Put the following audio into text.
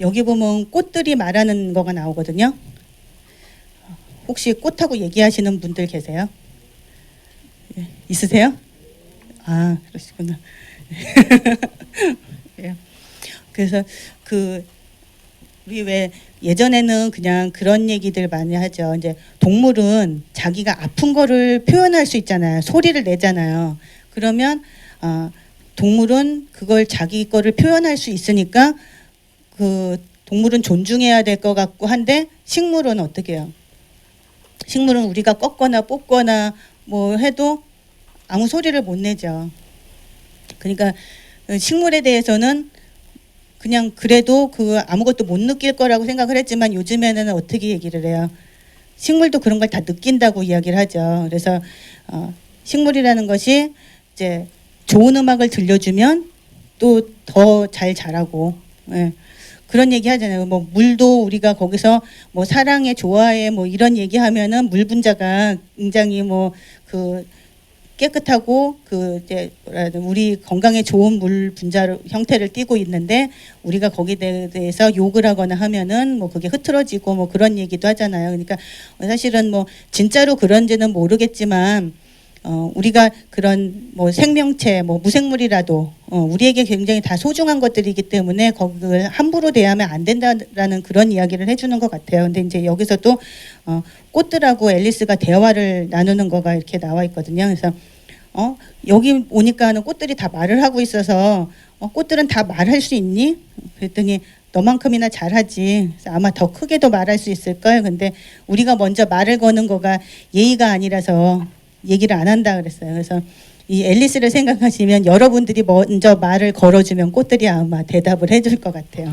여기 보면 꽃들이 말하는 거가 나오거든요. 혹시 꽃하고 얘기하시는 분들 계세요? 예, 있으세요? 아 그러시구나. 예. 그래서 그 우리 왜 예전에는 그냥 그런 얘기들 많이 하죠. 이제 동물은 자기가 아픈 거를 표현할 수 있잖아요. 소리를 내잖아요. 그러면 아 동물은 그걸 자기 거를 표현할 수 있으니까 그 동물은 존중해야 될 것 같고 한데 식물은 어떻게 해요? 식물은 우리가 꺾거나 뽑거나 뭐 해도 아무 소리를 못 내죠. 그러니까 식물에 대해서는 그냥 그래도 그 아무것도 못 느낄 거라고 생각을 했지만 요즘에는 어떻게 얘기를 해요? 식물도 그런 걸 다 느낀다고 이야기를 하죠. 그래서 어, 식물이라는 것이 이제 좋은 음악을 들려주면 또 더 잘 자라고 예. 그런 얘기 하잖아요. 뭐 물도 우리가 거기서 뭐 사랑해 좋아해 뭐 이런 얘기 하면은 물 분자가 굉장히 뭐 그 깨끗하고 그 이제 우리 건강에 좋은 물 분자 형태를 띠고 있는데 우리가 거기에 대해서 욕을 하거나 하면은 뭐 그게 흐트러지고 뭐 그런 얘기도 하잖아요. 그러니까 사실은 뭐 진짜로 그런지는 모르겠지만 어, 우리가 그런 뭐 생명체, 뭐 무생물이라도 어, 우리에게 굉장히 다 소중한 것들이기 때문에 거기를 함부로 대하면 안 된다라는 그런 이야기를 해주는 것 같아요. 근데 이제 여기서도 어, 꽃들하고 앨리스가 대화를 나누는 거가 이렇게 나와 있거든요. 그래서 어, 여기 오니까는 꽃들이 다 말을 하고 있어서 어, 꽃들은 다 말할 수 있니? 그랬더니 너만큼이나 잘하지. 그래서 아마 더 크게도 말할 수 있을 걸. 근데 우리가 먼저 말을 거는 거가 예의가 아니라서 얘기를 안 한다 그랬어요. 그래서 이 앨리스를 생각하시면 여러분들이 먼저 말을 걸어주면 꽃들이 아마 대답을 해줄 것 같아요.